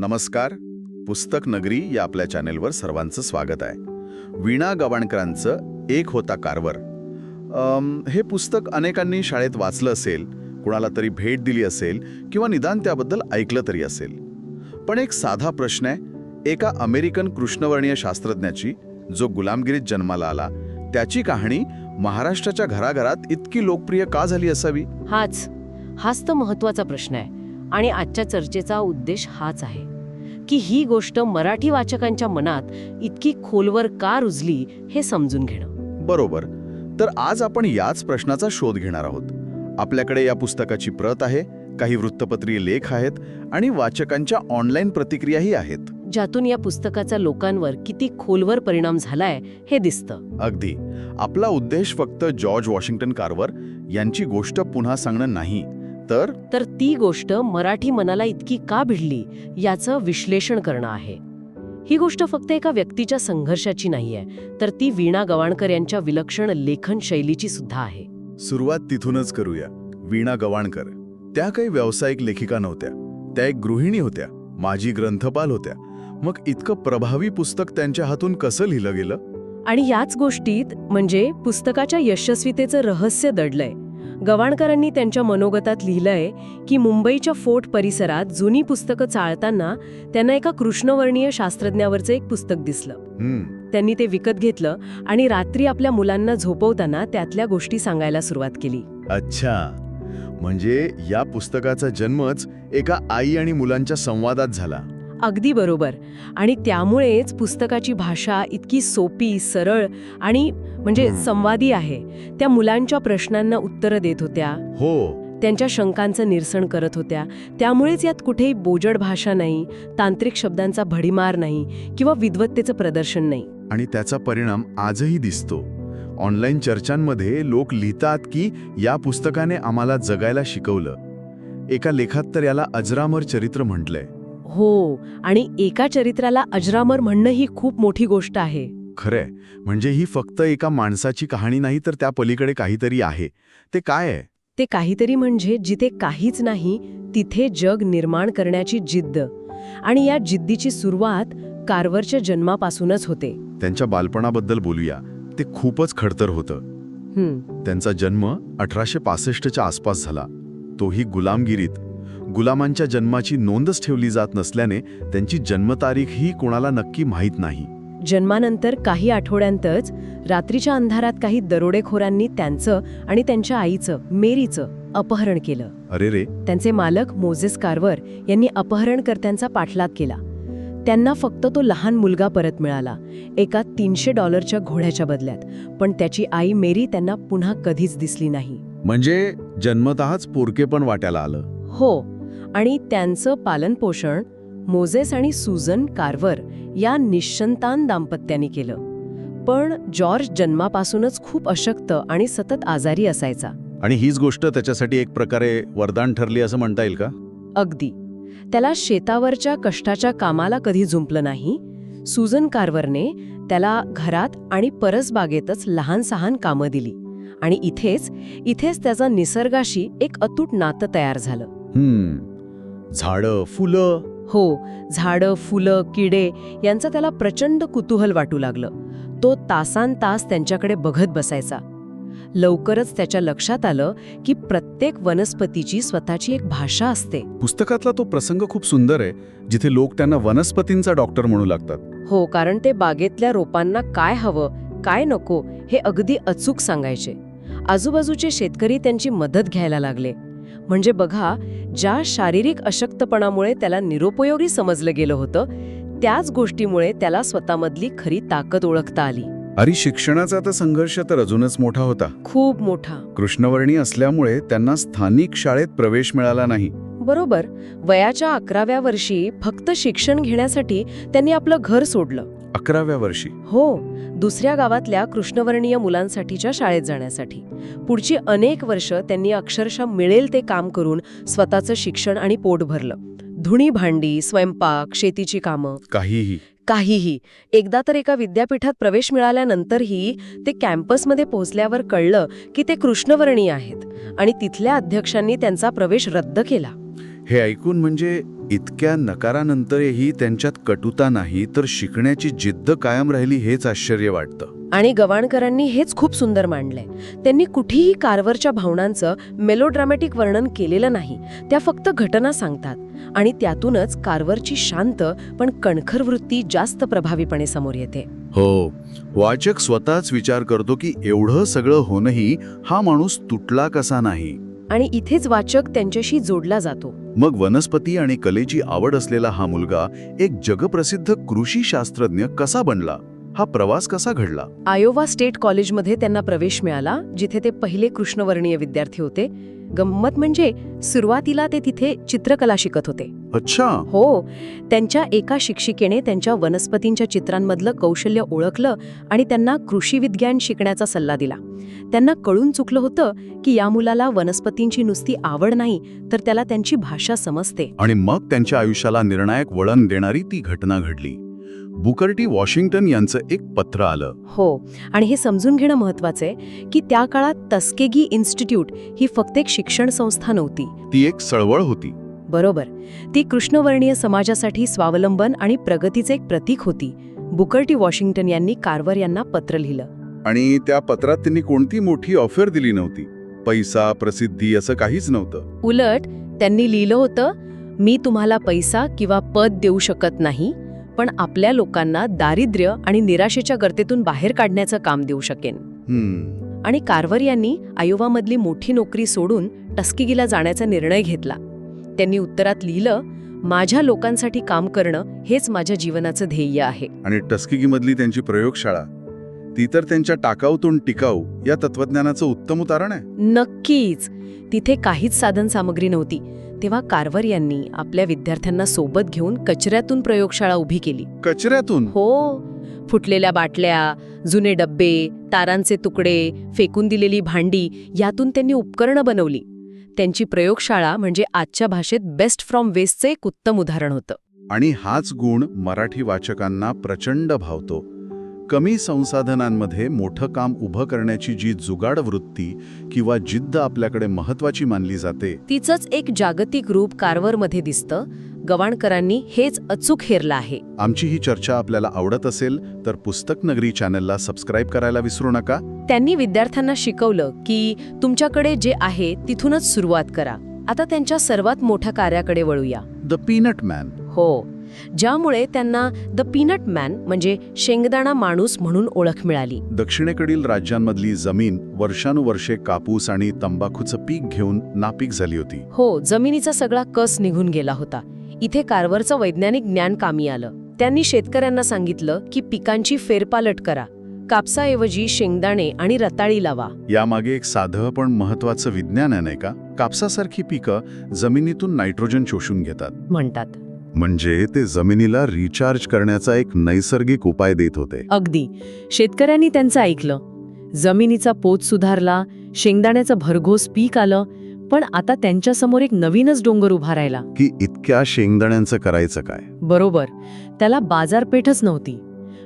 नमस्कार. पुस्तक नगरी या आपल्या चॅनेलवर सर्वांचं स्वागत आहे. वीणा गवाणकरांचं एक होता कारवर. हे पुस्तक अनेकांनी शाळेत वाचलं असेल कुणाला तरी भेट दिली असेल किंवा निदान त्याबद्दल ऐकलं तरी असेल. पण एक साधा प्रश्न आहे एका अमेरिकन कृष्णवर्णीय शास्त्रज्ञाची जो गुलामगिरीत जन्माला आला त्याची कहाणी महाराष्ट्राच्या घराघरात इतकी लोकप्रिय का झाली असावी? हाच हाच तर महत्त्वाचा प्रश्न आहे आणि आजच्या चर्चेचा उद्देश हाच आहे. की ही गोष्ट मराठी वाचकांच्या मनात इतकी खोलवर का रुजली हे समजून घेणं. बरोबर. तर आज आपण याच प्रश्नाचा शोध घेणार आहोत. आपल्याकडे या पुस्तकाची प्रत आहे काही वृत्तपत्रीय लेख आहेत आणि वाचकांच्या ऑनलाईन प्रतिक्रियाही आहेत. ज्यातून या पुस्तकाचा लोकांवर किती खोलवर परिणाम झालाय हे दिसतं. अगदी. आपला उद्देश फक्त जॉर्ज वॉशिंग्टन कार्वर यांची गोष्ट पुन्हा सांगणं नाही. तर तर ती गोष्ट मराठी मनाला इतकी का भिडली याचं विश्लेषण करणं आहे. ही गोष्ट फक्त एका व्यक्तीच्या संघर्षाची नाहीये तर ती वीणा गवाणकर यांच्या विलक्षण लेखन शैलीची सुद्धा आहे. सुरुवात तिथूनच करूया. वीणा गवाणकर. त्या काही व्यावसायिक लेखिका नव्हत्या. त्या एक गृहिणी होत्या. माजी ग्रंथपाल होत्या. मग इतकं प्रभावी पुस्तक त्यांच्या हातून कसं लिहिलं गेलं? आणि याच गोष्टीत म्हणजे पुस्तकाच्या यशस्वीतेचं रहस्य दडलंय. गवाणकरांनी त्यांच्या मनोगतात लिहिलंय की मुंबईच्या फोर्ट परिसरात जुनी पुस्तकं चाळताना त्यांना एका कृष्णवर्णीय शास्त्रज्ञावरचं एक पुस्तक दिसलं. त्यांनी ते विकत घेतलं आणि रात्री आपल्या मुलांना झोपवताना त्यातल्या गोष्टी सांगायला सुरुवात केली. अच्छा. म्हणजे या पुस्तकाचा जन्मच एका आई आणि मुलांच्या संवादात झाला. अगदी बरोबर. आणि त्यामुळेच पुस्तकाची भाषा इतकी सोपी सरळ आणि म्हणजे. संवादी आहे. त्या मुलांच्या प्रश्नांना उत्तरं देत होत्या. हो. त्यांच्या शंकांचं निरसन करत होत्या. त्यामुळेच यात कुठेही बोजड भाषा नाही तांत्रिक शब्दांचा भडीमार नाही किंवा विद्वत्तेचं प्रदर्शन नाही. आणि त्याचा परिणाम आजही दिसतो. ऑनलाईन चर्चांमध्ये लोक लिहितात की या पुस्तकाने आम्हाला जगायला शिकवलं. एका लेखात तर याला अजरामर चरित्र म्हटलंय. हो आणि एका चरित्राला अजरामर म्हणणं ही खूप मोठी गोष्ट आहे. खरंय. म्हणजे ही फक्त एका माणसाची कहाणी नाही तर त्या पलीकडे काहीतरी आहे. ते काय आहे? ते काहीतरी म्हणजे जिथे काहीच नाही तिथे जग निर्माण करण्याची जिद्द. आणि या जिद्दीची सुरुवात कारवरच्या जन्मापासूनच होते. त्यांच्या बालपणाबद्दल बोलूया. ते खूपच खडतर होतं. त्यांचा जन्म अठराशे पासष्टच्या आसपास झाला. तोही गुलामगिरीत. गुलामांच्या जन्माची नोंदच ठेवली जात नसल्याने त्यांची जन्मतारीख ही कोणाला नक्की माहीत नाही. जन्मानंतर काही आठवड्यांतच रात्रीच्या अंधारात काही दरोडेखोरांनी त्यांचं आणि त्यांच्या आईचं मेरीचं अपहरण केलं. अरे रे. त्यांचे मालक मोझेस कार्वर यांनी अपहरणकर्त्यांचा पाठलाग केला. त्यांना फक्त तो लहान मुलगा परत मिळाला एका तीनशे डॉलरच्या घोड्याच्या बदल्यात. पण त्याची आई मेरी त्यांना पुन्हा कधीच दिसली नाही. म्हणजे जन्मतःच पोरके पण वाट्याला आलं. हो आणि त्यांचं पालनपोषण मोझेस आणि सुझन कार्वर या निश्चंतान दाम्पत्याने केलं. पण जॉर्ज जन्मापासूनच खूप अशक्त आणि सतत आजारी असायचा. आणि हीच गोष्ट त्याच्यासाठी एक प्रकारे वरदान ठरली असं म्हणता येईल का? अगदी. त्याला शेतावरच्या कष्टाच्या कामाला कधी जुंपलं नाही. सुजन कार्वरने त्याला घरात आणि परसबागेतच लहान सहान कामं दिली. आणि इथेच इथेच त्याचा निसर्गाशी एक अतूट नातं तयार झालं. झाडं फुलं? हो झाडं फुलं किडे यांचं त्याला प्रचंड कुतूहल वाटू लागलं. तो तासान तास त्यांच्याकडे बघत बसायचा. लवकरच त्याच्या लक्षात आलं की प्रत्येक वनस्पतीची स्वतःची एक भाषा असते. पुस्तकातला तो प्रसंग खूप सुंदर आहे जिथे लोक त्यांना वनस्पतींचा डॉक्टर म्हणू लागतात. हो कारण ते बागेतल्या रोपांना काय हवं काय नको हे अगदी अचूक सांगायचे. आजूबाजूचे शेतकरी त्यांची मदत घ्यायला लागले. म्हणजे बघा ज्या शारीरिक अशक्तपणामुळे त्याला निरुपयोगी समजलं गेलं होतं त्याच गोष्टीमुळे त्याला स्वतःमधली खरी ताकद ओळखता आली. अरे शिक्षणाचा तर संघर्ष तर अजूनच मोठा होता. खूप मोठा. कृष्णवर्णी असल्यामुळे त्यांना स्थानिक शाळेत प्रवेश मिळाला नाही. बरोबर. वयाच्या अकराव्या वर्षी फक्त शिक्षण घेण्यासाठी त्यांनी आपलं घर सोडलं. अकराव्या वर्षी. हो दुसऱ्या गावातल्या कृष्णवर्णीय मुलांसाठीच्या शाळेत जाण्यासाठी. पुढची अनेक वर्ष त्यांनी अक्षरशः मिळेल ते काम करून स्वतःचं शिक्षण आणि पोट भरलं. धुणी भांडी स्वयंपाक शेतीची कामं. काहीही. काहीही. एकदा तर एका विद्यापीठात प्रवेश मिळाल्यानंतरही ते कॅम्पसमध्ये पोहोचल्यावर कळलं की ते कृष्णवर्णीय आहेत आणि तिथल्या अध्यक्षांनी त्यांचा प्रवेश रद्द केला. हे ऐकून म्हणजे इतक्या नकारानंतरही त्यांच्यात कटुता नाही तर शिकण्याची जिद्द कायम राहिली हेच आश्चर्य वाटतं. आणि गवाणकरांनी हेच खूप सुंदर मांडलंय. त्यांनी कुठेही कारवरच्या भावनांचं मेलोड्रामॅटिक वर्णन केलेलं नाही त्या फक्त घटना सांगतात. आणि त्यातूनच कारवरची शांत पण कणखर वृत्ती जास्त प्रभावीपणे समोर येते. हो वाचक स्वतःच विचार करतो की एवढं सगळं होणंही हा माणूस तुटला कसा नाही? आणि इथेच वाचक त्यांच्याशी जोडला जातो. मग वनस्पती आणि कलेची आवड असलेला हा मुलगा एक जगप्रसिद्ध कृषी शास्त्रज्ञ कसा बनला? हा प्रवास कसा घडला? आयोवा स्टेट कॉलेजमध्ये त्यांना प्रवेश मिळाला जिथे ते पहिले कृष्णवर्णीय विद्यार्थी होते. गंमत म्हणजे सुरुवातीला ते तिथे चित्रकला शिकत होते. अच्छा. हो त्यांच्या एका शिक्षिकेने त्यांच्या वनस्पतींच्या चित्रांमधलं कौशल्य ओळखलं आणि त्यांना कृषी विज्ञान शिकण्याचा सल्ला दिला. त्यांना कळून चुकलं होतं की या मुलाला वनस्पतींची नुसती आवड नाही तर त्याला त्यांची भाषा समजते. आणि मग त्यांच्या आयुष्याला निर्णायक वळण देणारी ती घटना घडली. बुकर्टी वॉशिंग्टन यांचं एक पत्र आलं. हो आणि हे समजून घेणं महत्वाचं आहे की त्या काळात तस्केगी इन्स्टिट्यूट ही फक्त एक शिक्षण संस्था नव्हती. ती एक चळवळ होती. बरोबर. ती कृष्णवर्णीय समाजासाठी स्वावलंबन आणि प्रगतीचे एक प्रतीक होती. बुकर्टी वॉशिंग्टन यांनी कार्वर यांना पत्र लिहिलं. आणि त्या पत्रात त्यांनी कोणती मोठी ऑफर दिली नव्हती? पैसा प्रसिद्धी असं काहीच नव्हतं. उलट त्यांनी लिहिलं होतं मी तुम्हाला पैसा किंवा पद देऊ शकत नाही पण आपल्या लोकांना दारिद्र्य आणि निराशेच्या गर्तेतून बाहेर काढण्याचं काम देऊ शकेन. आणि कार्वर यांनी आयोवामधली मोठी नोकरी सोडून टस्किगीला जाण्याचा निर्णय घेतला. त्यांनी उत्तरात लिहिलं माझ्या लोकांसाठी काम करणं हेच माझ्या जीवनाचं ध्येय आहे. आणि टस्किगीमधली त्यांची प्रयोगशाळा ती तर त्यांच्या टाकाऊतून टिकाऊ या तत्वज्ञानाचं उत्तम उदाहरण आहे? नक्कीच. तिथे काहीच साधन सामग्री नव्हती. तेव्हा कार्वर यांनी आपल्या विद्यार्थ्यांना सोबत घेऊन कचऱ्यातून प्रयोगशाळा उभी केली. कचऱ्यातून? हो. फुटलेल्या बाटल्या जुने डब्बे तारांचे तुकडे फेकून दिलेली भांडी यातून त्यांनी उपकरणं बनवली. त्यांची प्रयोगशाळा म्हणजे आजच्या भाषेत बेस्ट फ्रॉम वेस्टचं एक उत्तम उदाहरण होतं. आणि हाच गुण मराठी वाचकांना प्रचंड भावतो. कमी संसाधनांमध्ये मोठं काम उभं करण्याची जी जुगाड वृत्ती किंवा जिद्द आपल्याकडे महत्वाची मानली जाते तिचंच एक जागतिक रूप कार्वरमध्ये दिसतं. गवाणकरांनी हेच अचूक हेरलं आहे. आमची ही चर्चा आपल्याला आवडत असेल तर पुस्तक नगरी चॅनलला सबस्क्राईब करायला विसरू नका. त्यांनी विद्यार्थ्यांना शिकवलं की तुमच्याकडे जे आहे तिथूनच सुरुवात करा. आता त्यांच्या सर्वात मोठ्या कार्याकडे वळूया. The peanut man. हो. ज्यामुळे त्यांना द पीनट मॅन म्हणजे शेंगदाणा माणूस म्हणून ओळख मिळाली. दक्षिणेकडील राज्यांमधली जमीन वर्षानुवर्षे कापूस आणि तंबाखूचं पीक घेऊन नापीक झाली होती. हो जमिनीचा सगळा कस निघून गेला होता. इथे कार्वरचं वैज्ञानिक ज्ञान कामी आलं. त्यांनी शेतकऱ्यांना सांगितलं की पिकांची फेरपालट करा. कापसाऐवजी शेंगदाणे आणि रताळी लावा. यामागे एक साधं पण महत्वाचं विज्ञान आहे नाही का? कापसासारखी पिकं जमिनीतून नायट्रोजन शोषून घेतात. म्हणतात. म्हणजे ते जमिनीला रिचार्ज करण्याचा एक नैसर्गिक उपाय देत होते. अगदी. शेतकऱ्यांनी त्यांचं ऐकलं. जमिनीचा पोत सुधारला शेंगदाण्याचं भरघोस पीक आलं पण आता त्यांच्यासमोर एक नवीनच डोंगर उभा राहिला. की इतक्या शेंगदाण्यांचं करायचं काय? बरोबर. त्याला बाजारपेठच नव्हती.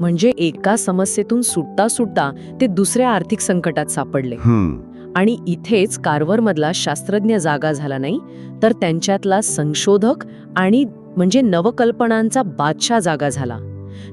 म्हणजे एका समस्येतून सुटता सुटता ते दुसऱ्या आर्थिक संकटात सापडले. आणि इथेच कार्वरमधला शास्त्रज्ञ जागा झाला नाही तर त्यांच्यातला संशोधक आणि म्हणजे नवकल्पनांचा बादशाह जागा झाला.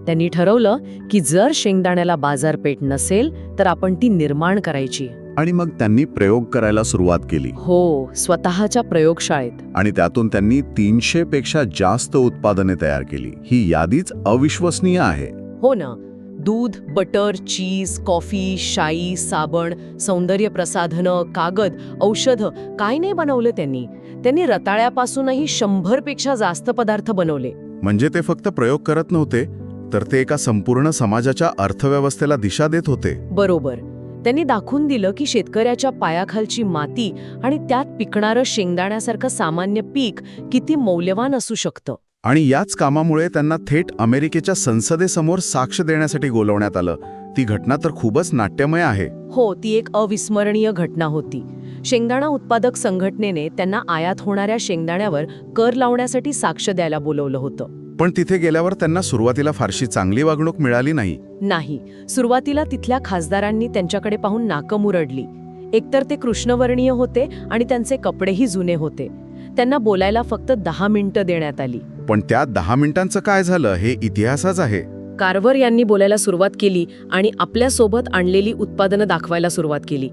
त्यांनी ठरवलं की जर शेंगदाण्याला बाजारपेठ नसेल तर आपण ती निर्माण करायची. आणि मग त्यांनी प्रयोग करायला सुरुवात केली. हो स्वतःच्या प्रयोगशाळेत. आणि त्यातून त्यांनी तीनशे पेक्षा जास्त उत्पादने तयार केली. ही यादीच अविश्वसनीय आहे. हो ना. दूध बटर चीज कॉफी शाई साबण सौंदर्य प्रसाधनं कागद औषधं काय नाही बनवलं त्यांनी. त्यांनी रताळ्यापासूनही शंभरपेक्षा जास्त पदार्थ बनवले. म्हणजे ते फक्त प्रयोग करत नव्हते तर ते एका संपूर्ण समाजाच्या अर्थव्यवस्थेला दिशा देत होते. बरोबर. त्यांनी दाखवून दिलं की शेतकऱ्याच्या पायाखालची माती आणि त्यात पिकणारं शेंगदाण्यासारखं सामान्य पीक किती मौल्यवान असू शकतं. आणि याच कामामुळे त्यांना थेट अमेरिकेच्या संसदेसमोर साक्ष देण्यासाठी बोलवण्यात आलं. ती घटना तर खूपच नाट्यमय आहे. हो ती एक अविस्मरणीय घटना होती. शेंगदाणा उत्पादक संघटनेने त्यांना आयात होणाऱ्या शेंगदाण्यावर कर लावण्यासाठी साक्ष द्यायला बोलवलं होतं. पण तिथे गेल्यावर त्यांना सुरुवातीला फारशी चांगली वागणूक मिळाली नाही. नाही सुरुवातीला तिथल्या खासदारांनी त्यांच्याकडे पाहून नाकं मुरडली. एकतर ते कृष्णवर्णीय होते आणि त्यांचे कपडेही जुने होते. त्यांना बोलायला फक्त दहा मिनिटं देण्यात आली. पण त्या दहा मिनिटांचं काय झालं हे इतिहासच आहे. कार्वर यांनी बोलायला सुरुवात केली आणि आपल्यासोबत आणलेली उत्पादनं दाखवायला सुरुवात केली.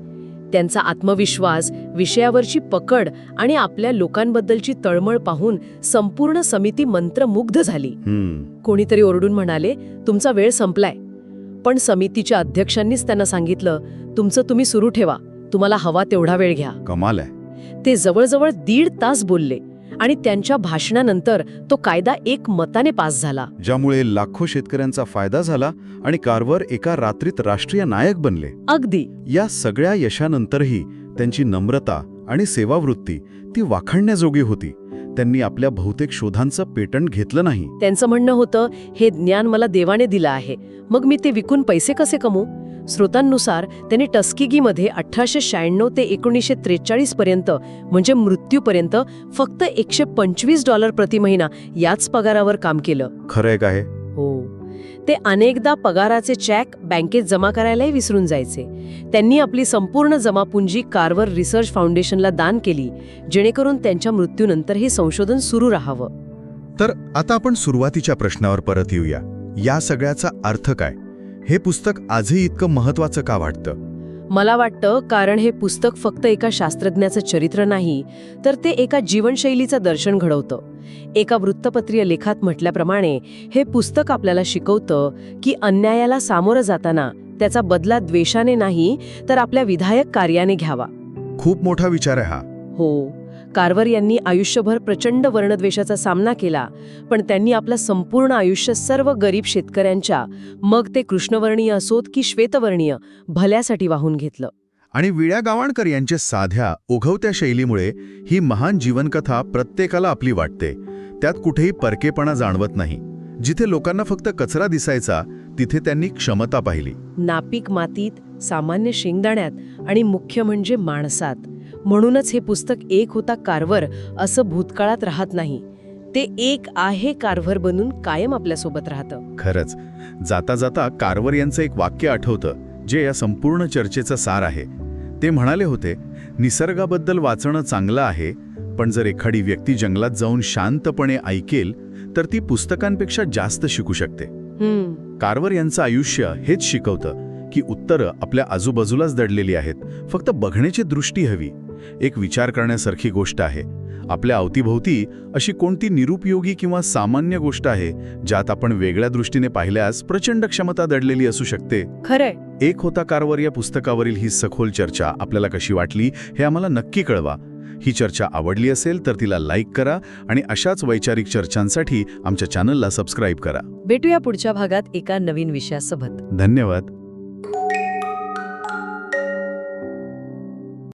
त्यांचा आत्मविश्वास विषयावरची पकड आणि आपल्या लोकांबद्दलची तळमळ पाहून संपूर्ण समिती मंत्रमुग्ध झाली. कोणीतरी ओरडून म्हणाले तुमचा वेळ संपलाय. पण समितीच्या अध्यक्षांनीच त्यांना सांगितलं तुमचं तुम्ही सुरू ठेवा. तुम्हाला हवा तेवढा वेळ घ्या. कमाल आहे. ते जवळजवळ दीड तास बोलले. आणि त्यांच्या भाषणानंतर तो कायदा एक मताने पास झाला. ज्यामुळे लाखो शेतकऱ्यांचा फायदा झाला आणि कारवर एका रात्रीत राष्ट्रीय नायक बनले. अगदी. या सगळ्या यशानंतरही त्यांची नम्रता आणि सेवावृत्ती ती वाखाणण्याजोगी होती. त्यांनी आपल्या बहुतेक शोधांचं पेटंट घेतलं नाही. त्यांचं म्हणणं होतं हे ज्ञान मला देवाने दिलं आहे. मग मी ते विकून पैसे कसे कमवू? स्रोतांनुसार त्यांनी टस्किगीमध्ये अठराशे शहाण्णव ते एकोणीसशे त्रेचाळीस पर्यंत म्हणजे मृत्यूपर्यंत फक्त एकशे पंचवीस डॉलर प्रति महिना याच पगारावर काम केलं. खरंय काय हो. ते अनेकदा पगाराचे चॅक बँकेत जमा करायलाही विसरून जायचे. त्यांनी आपली संपूर्ण जमापुंजी कारवर रिसर्च फाउंडेशनला दान केली जेणेकरून त्यांच्या मृत्यूनंतर हे संशोधन सुरू राहावं. तर आता आपण सुरुवातीच्या प्रश्नावर परत येऊया. या सगळ्याचा अर्थ काय? हे पुस्तक आजही इतकं महत्वाचं का वाटतं? मला वाटतं कारण हे पुस्तक फक्त एका शास्त्रज्ञाचं चरित्र नाही तर ते एका जीवनशैलीचं दर्शन घडवतं. एका वृत्तपत्रीय लेखात म्हटल्याप्रमाणे हे पुस्तक आपल्याला शिकवतं की अन्यायाला सामोरं जाताना त्याचा बदला द्वेषाने नाही तर आपल्या विधायक कार्याने घ्यावा. खूप मोठा विचार आहे हा. हो. कार्वर यांनी आयुष्यभर प्रचंड वर्णद्वेषाचा सामना केला पण त्यांनी आपलं संपूर्ण आयुष्य सर्व गरीब शेतकऱ्यांच्या मग ते कृष्णवर्णीय असोत की श्वेतवर्णीय भल्यासाठी वाहून घेतलं. आणि विड्या गावणकर यांच्या साध्या ओघवत्या शैलीमुळे ही महान जीवनकथा प्रत्येकाला आपली वाटते. त्यात कुठेही परकेपणा जाणवत नाही. जिथे लोकांना फक्त कचरा दिसायचा तिथे त्यांनी क्षमता पाहिली. नापीक मातीत सामान्य शेंगदाण्यात आणि मुख्य म्हणजे माणसात. म्हणूनच हे पुस्तक एक होता कारवर असं भूतकाळात राहत नाही. ते एक आहे कारभर बनून कायम आपल्यासोबत राहतं. खरंच. जाता जाता कारवर यांचं एक वाक्य आठवतं जे या संपूर्ण चर्चेचं सार आहे. ते म्हणाले होते निसर्गाबद्दल वाचणं चांगलं आहे पण जर एखादी व्यक्ती जंगलात जाऊन शांतपणे ऐकेल तर ती पुस्तकांपेक्षा जास्त शिकू शकते. कारवर यांचं आयुष्य हेच शिकवतं की उत्तरं आपल्या आजूबाजूलाच दडलेली आहेत. फक्त बघण्याची दृष्टी हवी. एक विचार करण्यासारखी गोष्ट आहे. आपल्या अवतीभोवती अशी कोणती निरुपयोगी किंवा सामान्य गोष्ट आहे ज्यात आपण वेगळ्या दृष्टीने पाहिल्यास प्रचंड क्षमता दडलेली असू शकते? खरंय. एक होता कारवर या पुस्तकावरील ही सखोल चर्चा. आपल्याला कशी वाटली हे आम्हाला नक्की कळवा. ही चर्चा आवडली असेल तर तिला लाईक करा आणि अशाच वैचारिक चर्चांसाठी आमच्या चॅनलला सबस्क्राईब करा. भेटूया पुढच्या भागात एका नवीन विषयासोबत. धन्यवाद.